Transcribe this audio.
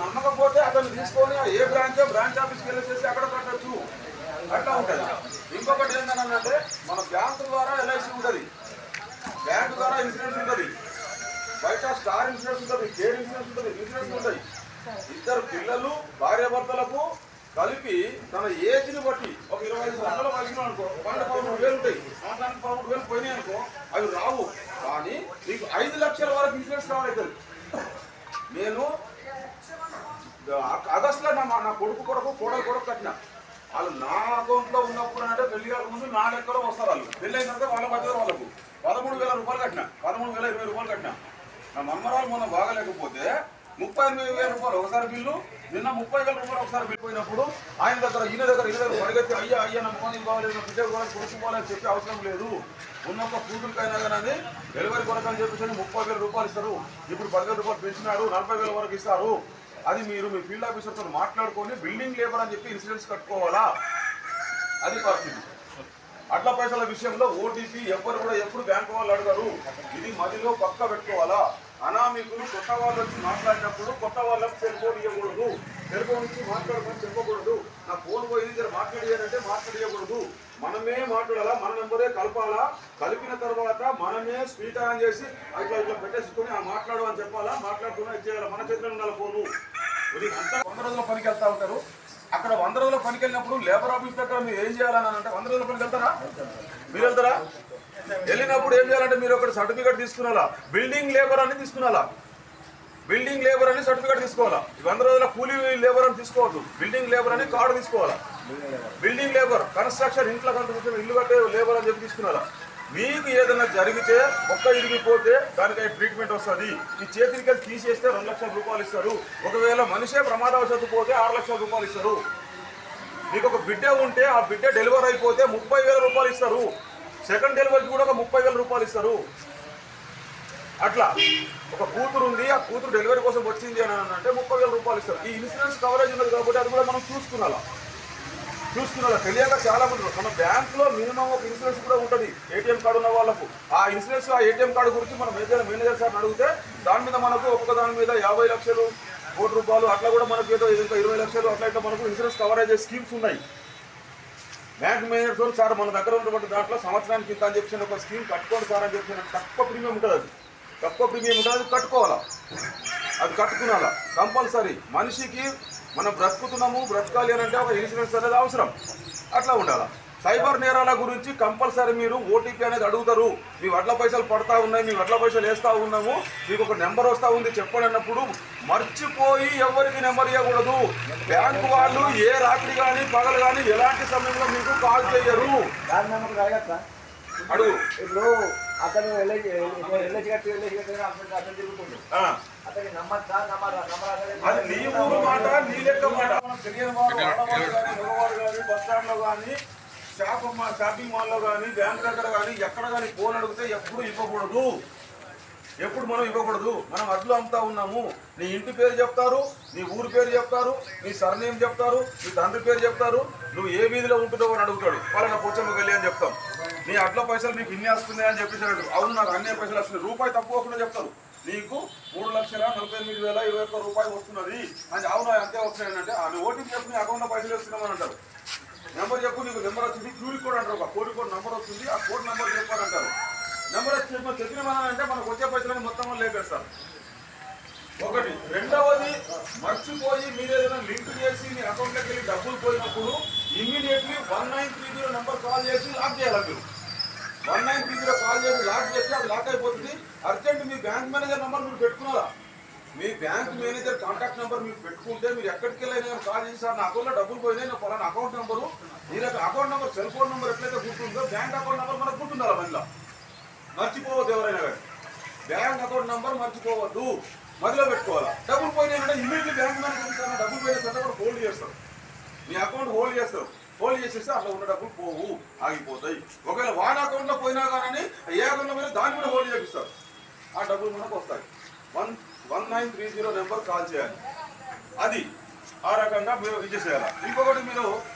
నమ్మకపోతే అతను తీసుకొని ఏ బ్రాంచ్ బ్రాంచ్ ఆఫీస్కి వెళ్ళి చేసి అక్కడ కట్టచ్చు అట్లా ఉంటుంది. ఇంకొకటి ఏంటంటే మన బ్యాంకు ద్వారా ఎల్ఐసి ఉంటుంది. బ్యాంకు ద్వారా ఇన్సూరెన్స్ ఉంటుంది. బయట స్టార్ ఇన్సూరెన్స్ ఉంటుంది కేర్ ఇన్సూరెన్స్ ఉంటుంది ఇన్సూరెన్స్ ఉంటాయి ఇద్దరు పిల్లలు భార్యాభర్తలకు కలిపి తన ఏజ్ని బట్టి ఒక ఇరవై ఐదు లక్షలు వయసులో అనుకో పన్నెండు పదమూడు వేలు ఉంటాయి. సంవత్సరానికి పదమూడు వేలు పోయినాయి అనుకో అవి రావు. కానీ నీకు ఐదు లక్షల వరకు ఇన్సూరెన్స్ రావాలి నేను ఆగస్టులో నా నా కొడుకు కొడుకు కోడలు కొడుకు కట్టిన. వాళ్ళు నా అకౌంట్లో ఉన్నప్పుడు అంటే పెళ్ళి కాక ముందు నా లెక్కలో వస్తారు వాళ్ళు. పెళ్ళి తర్వాత వాళ్ళ మధ్య వాళ్ళకు. పదమూడు వేల రూపాయలు కట్టిన. పదమూడు వేల ఇరవై రూపాయలు కట్టిన. నా మమ్మరాలు మొన్న బాగలేకపోతే ముప్పై ఎనిమిది వేల రూపాయలు ఒకసారి బిల్లు నిన్న ముప్పై వేల రూపాయలు ఒకసారి బిల్లు పోయినప్పుడు ఆయన దగ్గర ఈయన దగ్గర ఈయన దగ్గర పరిగెత్తి అయ్యా అయ్యా నా ఫోన్ ఇవ్వాలి నా బిడ్డ కూడా కొడుకుపోవాలని చెప్పే చెప్పి అవసరం లేదు. ఉన్న ఒక కూతురికైనా కానీ డెలివరీ కొరకు అని చెప్పేసి ముప్పై వేల రూపాయలు ఇస్తారు. ఇప్పుడు పదివేల రూపాయలు పెంచినారు నలభై వేల వరకు ఇస్తారు. అది మీరు మీ ఫీల్డ్ ఆఫీసర్తో మాట్లాడుకొని బిల్డింగ్ లేబర్ అని చెప్పి ఇన్సూరెన్స్ కట్టుకోవాలా? అది పరిస్థితి అట్ల పైసల విషయంలో ఓటీపీ ఎవ్వరు కూడా ఎప్పుడు బ్యాంకు వాళ్ళు అడగరు. ఇది మదిలో పక్క పెట్టుకోవాలా? అనామికులు కొత్త వాళ్ళు వచ్చి మాట్లాడినప్పుడు కొత్త వాళ్ళకి సెల్ ఫోన్ ఇవ్వకూడదు సెల్ ఫోన్ ఇచ్చి మాట్లాడమని చెప్పకూడదు. నా ఫోన్ పోయింది జర మాట్లాడియాలంటే మాట్లాడియకూడదు. మనమే మాట్లాడాలా? మన నెంబరే కలపాలా? కలిపిన తర్వాత మనమే స్పీకర్ ఆన్ చేసి అట్లా ఇట్లా పెట్టేసుకొని ఆ మాట్లాడు అని చెప్పాలా? మాట్లాడుతున్నా చేయాలా? మన చేతిలో ఉండాలి ఫోను? ఇది అంతా వంద రోజుల పనికి వెళ్తా ఉంటారు. అక్కడ వంద రోజుల పనికి వెళ్ళినప్పుడు లేబర్ ఆఫీస్ దగ్గర మీరు ఏం చేయాలని అంటే వంద రోజుల పనికి వెళ్తారా? మీరు వెళ్తారా? వెళ్ళినప్పుడు ఏం చేయాలంటే మీరు ఒకటి సర్టిఫికేట్ తీసుకున్నాలా బిల్డింగ్ లేబర్ అని తీసుకున్నాలా బిల్డింగ్ లేబర్ అని సర్టిఫికేట్ తీసుకోవాలా? ఈ వంద రోజుల కూలీ లేబర్ అని తీసుకోవద్దు. బిల్డింగ్ లేబర్ అని కార్డు తీసుకోవాలా? బిల్డింగ్ లేబర్ కన్స్ట్రక్షన్ ఇంట్లో కన్స్ట్రక్షన్ ఇల్లు కట్టే లేబర్ అని చెప్పి తీసుకున్నారా మీకు ఏదైనా జరిగితే ఒక్క ఇరిగిపోతే దానికై ట్రీట్మెంట్ వస్తుంది. ఈ చేతికి తీసేస్తే రెండు లక్షల రూపాయలు ఇస్తారు. ఒకవేళ మనిషే ప్రమాదవశాత్తు పోతే ఆరు లక్షల రూపాయలు ఇస్తారు. మీకు ఒక బిడ్డ ఉంటే ఆ బిడ్డ డెలివరీ అయిపోతే ముప్పై వేల రూపాయలు ఇస్తారు. సెకండ్ డెలివరీకి కూడా ఒక ముప్పై వేల రూపాయలు ఇస్తారు. అట్లా ఒక కూతురు ఉంది ఆ కూతురు డెలివరీ కోసం వచ్చింది అని అంటే ముప్పై వేల రూపాయలు ఇస్తారు. ఈ ఇన్సూరెన్స్ కవరేజ్ ఉన్నది కాబట్టి అది కూడా మనం చూసుకున్నాలా? చూసుకున్నారా తెలియక చాలా మంది మన బ్యాంకులో మినిమం ఒక ఇన్సూరెన్స్ కూడా ఉంటుంది ఏటీఎం కార్డు ఉన్న వాళ్ళకు. ఆ ఇన్సూరెన్స్ ఆ ఏటీఎం కార్డు గురించి మనం ఏదైనా మేనేజర్ సార్ అడిగితే దాని మీద మనకు ఒక్కొక్క దాని మీద యాభై లక్షలు కోటి రూపాయలు అట్లా కూడా మనకు ఏదో ఇంకా ఇరవై లక్షలు అట్లా ఇట్లా మనకు ఇన్సూరెన్స్ కవరేజ్ స్కీమ్స్ ఉన్నాయి. బ్యాంక్ మేనేజర్తో సార్ మన దగ్గర ఉన్నటువంటి దాంట్లో సంవత్సరానికి ఇంత అని చెప్పి ఒక స్కీమ్ కట్టుకోండి సార్ అని చెప్పి తక్కువ ప్రీమియం ఉంటుంది అది. తక్కువ ప్రీమియం ఉంటుంది అది కట్టుకోవాలా? అది కట్టుకున్నాలా? కంపల్సరీ మనిషికి మనం బ్రతుకుతున్నాము బ్రతకాలి అని అంటే ఒక ఇన్సూరెన్స్ అనేది అవసరం. అట్లా ఉండాలా? సైబర్ నేరాల గురించి కంపల్సరీ మీరు ఓటీపీ అనేది అడుగుతారు. మీ వడ్ల పైసలు పడతా ఉన్నాయి మీ వడ్ల పైసలు వేస్తా ఉన్నాము. మీకు ఒక నెంబర్ వస్తా ఉంది చెప్పండి అన్నప్పుడు మర్చిపోయి ఎవరికి నెంబర్ ఇవ్వకూడదు బ్యాంకు వాళ్ళు ఏ రాత్రి కానీ పగలు కానీ ఎలాంటి సమయంలో మీకు కాల్ చేయరు. అడుగు. ఇప్పుడు అతను అది నీ ఊరు మాట నీ లెక్క మాట. తెలియని వారు ఆడవారు కానీ మగవారు కానీ బస్ స్టాండ్లో కానీ షాప్ మా షాపింగ్ మాల్లో కానీ బ్యాంక్ దగ్గర కానీ ఎక్కడ కానీ ఫోన్ అడిగితే ఎప్పుడు ఇవ్వకూడదు. ఎప్పుడు మనం ఇవ్వకూడదు. మనం అడ్లు అమ్ముతా ఉన్నాము. నీ ఇంటి పేరు చెప్తారు నీ ఊరు పేరు చెప్తారు నీ సర్నేమ్ చెప్తారు నీ తండ్రి పేరు చెప్తారు. నువ్వు ఏ వీధిలో ఉంటున్నావు అని అడుగుతాడు. వాళ్ళ పొచ్చమ్మ వెళ్ళి అని చెప్తాం. నీ అడ్ల పైసలు నీకు ఇన్ని వస్తున్నాయి అని చెప్పేసి అన్నాడు. అవును నాకు అన్ని పైసలు వస్తున్నాయి. రూపాయి తక్కువకుండా చెప్తారు. నీకు మూడు లక్షల నలభై ఎనిమిది వేల ఇరవై ఒక్క రూపాయలు వస్తున్నది. అని అవును అంతే వస్తున్నాయి అంటే ఆ ఓటీపీ చెప్పు నీ అకౌంట్లో పైసలు వేస్తున్నామని అంటారు. నెంబర్ చెప్పు నీకు నెంబర్ వచ్చింది. క్యూరి కోడ్ అంటారు ఒక కోడి కోడ్ నెంబర్ వస్తుంది ఆ కోడ్ నెంబర్ చెప్పాలంటారు. నెంబర్ వచ్చి చెప్పిన మనం అంటే మనకు వచ్చే పైసలని మొత్తం లేపేస్తారు ఒకటి. రెండవది మర్చిపోయి మీరు ఏదైనా లింక్ చేసి మీ అకౌంట్లోకి వెళ్ళి డబ్బులు పోయినప్పుడు immediately one nine three zero number call చేసి లాక్ చేయాలి మీరు. One nine three zero call చేసి లాక్ చేస్తే అది లాక్ అయిపోతుంది. అర్జెంట్ మీ బ్యాంక్ మేనేజర్ నెంబర్ మీరు పెట్టుకున్నారా? మీ బ్యాంక్ మేనేజర్ కాంటాక్ట్ నెంబర్ మీరు పెట్టుకుంటే మీరు ఎక్కడికి వెళ్ళైనా కాల్ చేసి సార్ నా అకౌంట్లో డబ్బులు పోయినాయి నా పలానా అకౌంట్ నెంబరు. మీరు account number cell phone number ఎట్లయితే గుర్తుందో బ్యాంక్ అకౌంట్ నెంబర్ మనకు గుర్తుండాలి మళ్ళీ. మర్చిపోవద్దు ఎవరైనా కానీ. బ్యాంక్ అకౌంట్ నెంబర్ మర్చిపోవద్దు. మదిలో పెట్టుకోవాలా? డబ్బులు పోయినాయంటే ఇమీడియట్లీ బ్యాంక్ మేనేజర్ సార్ డబ్బులు పోయిన సార్ కూడా హోల్డ్ చేస్తారు. మీ అకౌంట్ హోల్డ్ చేస్తారు. హోల్డ్ చేసేస్తే అట్లా ఉన్న డబ్బులు పోవు ఆగిపోతాయి. ఒకవేళ వాడి అకౌంట్లో పోయినా కానీ ఏ అకౌంట్లో పోయినా దాన్ని కూడా హోల్డ్ చేపిస్తారు. ఆ డబ్బులు మనకు వస్తాయి. One one nine three zero number call చేయాలి. అది ఆ రకంగా మీరు ఇది చేయాలి? ఇంకొకటి మీరు